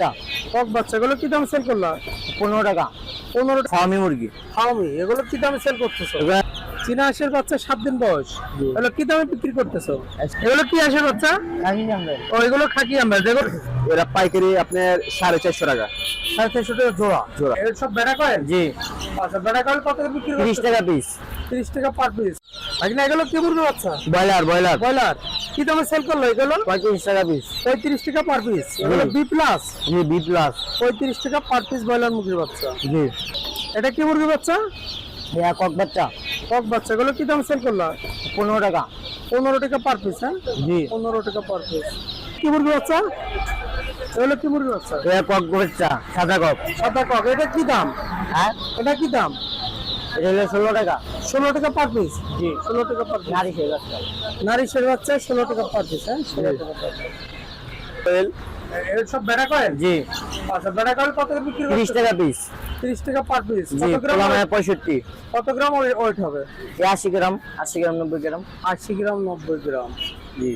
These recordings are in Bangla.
বাচ্চা? কক বাচ্চা এগুলো কি দামে সেল করলা? পনেরো টাকা। পনেরো ফার্মি মুরগি। ফার্মি এগুলো কি দামে সেল করতেছো? চীনা হাঁসের বাচ্চা সাত দিন বয়স। এগুলো কি দামে বিক্রি করতেছো? এগুলো কি হাঁসের বাচ্চা? ও এগুলো খাকি আমরা। দেখো এরা পাইকারি আপনার সাড়ে চারশো টাকা। সাড়ে চারশো টাকা জোড়া। জোড়া। এগুলো সব বেড়া করেন জি। আচ্ছা বেড়া কয়েল কত করে বিক্রি তিরিশ টাকা পিস তিরিশ টাকা পার পিস ভাগনা এগুলো কি মুরগি বাচ্চা? Broiler broiler. ব্রয়লার। কি দামে সেল করল এগুলো? পঁয়ত্রিশ টাকা পিস পঁয়ত্রিশ টাকা পার পিস এগুলো B plus G B plus পঁয়ত্রিশ টাকা পার পিস ব্রয়লার মুরগির বাচ্চা। জি। এটা কি মুরগি বাচ্চা? হ্যাঁ কক বাচ্চা। কক বাচ্চা। এগুলো কি দাম সেল করল? পনেরো টাকা। পনেরো টাকা পার পিস হ্যাঁ? জি। পনেরো টাকা পার পিস কি মুরগি বাচ্চা? এগুলো কি মুরগি বাচ্চা? এটা কক বাচ্চা সাদা কক। সাদা কক। এটা কি দাম? হ্যাঁ? এটা কি দাম? এটা হলো ষোলো টাকা। ষোলো টাকা পার পিস জি। ষোলো টাকা পার পিস নারী সেই বাচ্চা। নারিশের বাচ্চা ষোলো টাকা পার পিস হ্যাঁ? ষোলো টাকা পার পিস এর সব বেড়া করেন জি। আচ্ছা বেড়া কয়েল কত বিক্রি তিরিশ টাকা পিস তিরিশ টাকা পার পিস কত গ্রাম পোলা পঁয়ষট্টি। কত গ্রাম ওয়েট হবে? এই আশি গ্রাম আশি গ্রাম নব্বই গ্রাম। আশি গ্রাম নব্বই গ্রাম। জি।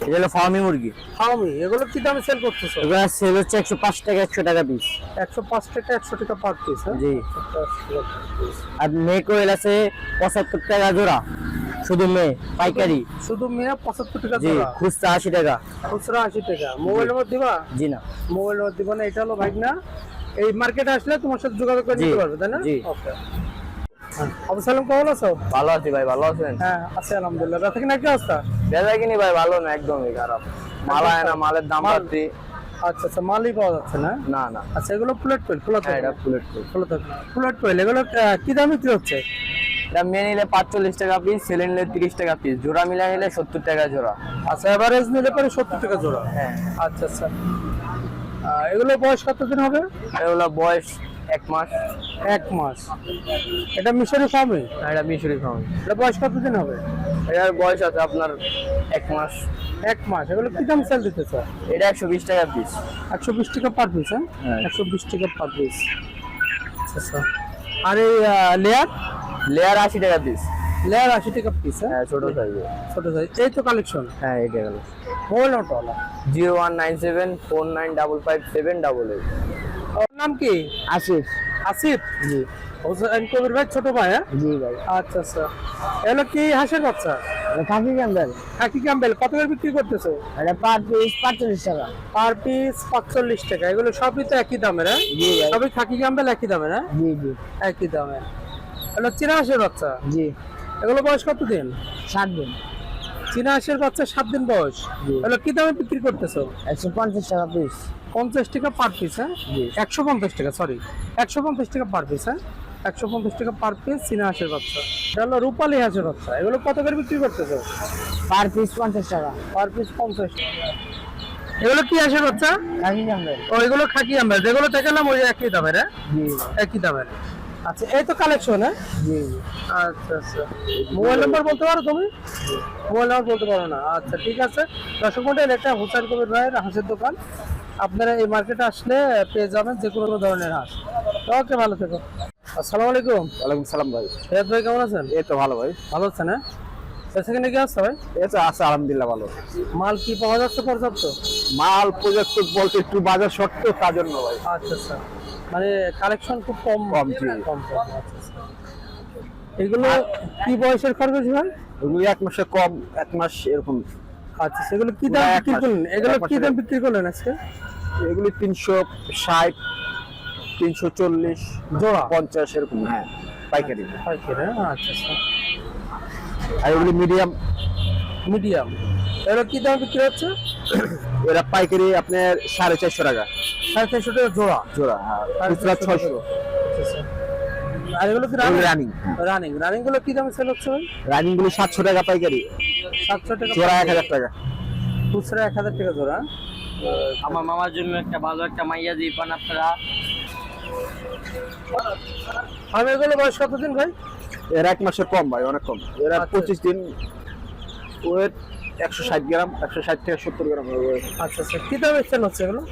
এটা হলো ফার্মি মুরগি। ফার্মি এগুলো কি দামে সেল করতেছো? এগুলো সেল হচ্ছে একশো পাঁচ টাকা একশো টাকা পিস একশো পাঁচ টাকা একশো টাকা পার পিস হ্যাঁ? জি। 150 টাকা per piece। আর মেয়ে কোয়েল আছে পঁচাত্তর টাকা জোড়া শুধু মেয়ে পাইকারি। শুধু মেয়ে পঁচাত্তর টাকা জি জোড়া? খুচরা আশি টাকা। খুচরা আশি টাকা। মোবাইল নম্বর দিবা? জি না। মোবাইল নম্বর দিবা না এটা হলো ভাই না এই মার্কেটে আসলে তোমার সাথে যোগাযোগ করে নিতে পারবে তাই না? জি। ওকে আবু সালাম কেমন আছো? ভালো আছি ভাই ভালো আছেন? হ্যাঁ আছি আলহামদুলিল্লাহ। রাতে কিনা কি অবস্থা? কিনি ভাই ভালো না একদমই খারাপ। মাল হয় না মালের দাম বাড়তি। আচ্ছা আচ্ছা মালই পাওয়া যাচ্ছে না? না না। আচ্ছা এগুলো প্লেট পেল খোলা থাকে এটা ফুলেট ফুল খোলা থাকে প্লেট পেল এগুলো কি দামে বিক্রি হচ্ছে? এটা মেয়ে নিলে পাঁচচল্লিশ টাকা পিস ছেলে নিলে তিরিশ টাকা পিস জোড়া মিলা নিলে সত্তর টাকা জোড়া। আচ্ছা এভারেজ নিলে পরে সত্তর টাকা জোড়া। হ্যাঁ। আচ্ছা আচ্ছা। এগুলো বয়স কতদিন হবে? এগুলো বয়স এক মাস। এক মাস। এটা মিশরি ফার্মে আর এটা মিশরি খাওয়ান এটা বয়স কতদিন হবে? এটার বয়স আছে আপনার এক মাস। এক মাস। এগুলো কি দাম সেল দিতে স্যার এটা একশো বিশ টাকা পিস একশো বিশ টাকা পার পিস হ্যাঁ? হ্যাঁ। একশো বিশ টাকা পার পিস আচ্ছা আচ্ছা। আর এই লেয়ার লেয়ার আশি টাকা পিস লেয়ার আশি টাকা পিস হ্যাঁ? হ্যাঁ ছোট সাইজে ছোট সাইজ এই তো কালেকশন হ্যাঁ এটা গেল মোবাইল নম্বরটা zero one nine seven four nine double five seven double eight. নাম কি? আসিফ। আসিফ? জি। হোসেন কবির ভাই ছোট ভাই হ্যাঁ? জি ভাই। আচ্ছা আচ্ছা। এগুলো কি হাঁসের বাচ্চা? কাকি ক্যাম্বেল। খাকি ক্যাম্বেল। কত করে বিক্রি করতেছো? এটা পার পিস পাঁচচল্লিশ টাকা। পার পিস পাঁচচল্লিশ টাকা। এগুলো সবই তো একই দামের হ্যাঁ? জি ভাই। সবই খাকি ক্যাম্বেল একই দামের হ্যাঁ? জি জি। একই দামের। এগুলো চীনা হাঁসের বাচ্চা? জি। এগুলো বয়স কত দিন ষাট দিন। চীনা হাঁসের বাচ্চা সাত দিন বয়স। জি। এগুলো কি দামে বিক্রি করতেছো? একশো পঞ্চাশ টাকা পিস। পঞ্চাশ টাকা পার পিস হ্যাঁ? একশো পঞ্চাশ টাকা সরি একশো পঞ্চাশ টাকা পার পিস হ্যাঁ? একশো পঞ্চাশ টাকা পার পিস চীনা হাঁসের বাচ্চা। এটা হলো রূপালী হাঁসের বাচ্চা। এগুলো কত করে বিক্রি করতেছো? পার পিস পঞ্চাশ টাকা। পার পিস পঞ্চাশ টাকা। এগুলো কি হাঁসের বাচ্চা? ও এগুলো খাকি আমরা যেগুলো দেখালাম ওই একই দামের হ্যাঁ? একই দামের। আচ্ছা এই তো কালেকশন হ্যাঁ? আচ্ছা আচ্ছা। মোবাইল নাম্বার বলতে পারো তুমি? মোবাইল নাম্বার বলতে পারো না। আচ্ছা ঠিক আছে। দর্শক মন্ডল এটা হোসেন কবির ভাইয়ের হাঁসের দোকান। আপনারা এই মার্কেটে আসলে পেয়ে যাবেন যে কোনো ধরনের হাঁস। ওকে ভালো থেকো। আসসালামু আলাইকুম। ওয়ালাইকুম সালাম ভাই। রেয়াদ ভাই কেমন আছেন? এই তো ভালো ভাই। ভালো আছেন হ্যাঁ? সেখানে কি ভাই? এই তো আছে আলহামদুলিল্লাহ ভালো। মাল কি পাওয়া যাচ্ছে পর্যাপ্ত? মাল প্রজেক্ট বলতে একটু বাজার শর্ত তার জন্য ভাই। আচ্ছা আচ্ছা। মানে কালেকশন খুব কম। কম, আচ্ছা আচ্ছা। এগুলো কি বয়সের খরগোশ ভাই? ওগুলি এক মাসে কম এক মাস এরকম। আচ্ছা সেগুলো কি দাম বিক্রি করলেন? এগুলো কি দাম বিক্রি করলেন আজকে? এগুলি তিনশো ষাট তিনশো চল্লিশ জোড়া? পঞ্চাশ এরকম হ্যাঁ পাইকারি। পাইকারি হ্যাঁ আচ্ছা আচ্ছা। আর এগুলি মিডিয়াম। মিডিয়াম। এগুলো কি দাম বিক্রি হচ্ছে? এরা পাইকারি আপনার সাড়ে চারশো টাকা। সাড়ে চারশো টাকা জোড়া? জোড়া হ্যাঁ ছয়শো। আচ্ছা, আচ্ছা। আর এগুলো কি রানিং রানিং রানিং রানিংগুলো কি দামে সেল হচ্ছে রানিং গুলি সাতশো টাকা পাইকারি। টাকা জোড়া এক হাজার টাকা। খুচরা এক হাজার টাকা জোড়া। আমার মামার জন্য একটা ভালো একটা মাইয়া দিয়ে পান আপনারা। আমি এগুলো বয়স কতদিন ভাই? এর এক মাসের কম ভাই অনেক কম। এরা আচ্ছা। পঁচিশ দিন। ওয়েট একশো ষাট গ্রাম একশো ষাট থেকে সত্তর গ্রাম আচ্ছা আচ্ছা। কি দামে সেল হচ্ছে এগুলো?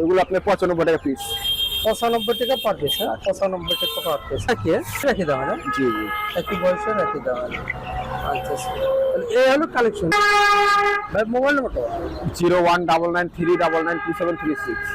এগুলো আপনার পঁচানব্বই টাকা পিস পঁচানব্বই টাকা পার পিস হ্যাঁ? পঁচানব্বই টাকা পার পিস একই রেখে দাও ম্যাডাম জি জি। একই বয়সের রাখি দাও আচ্ছা আচ্ছা। এই হলো কালেকশন ভাই মোবাইল নম্বরটা zero one double nine three double nine two seven three six.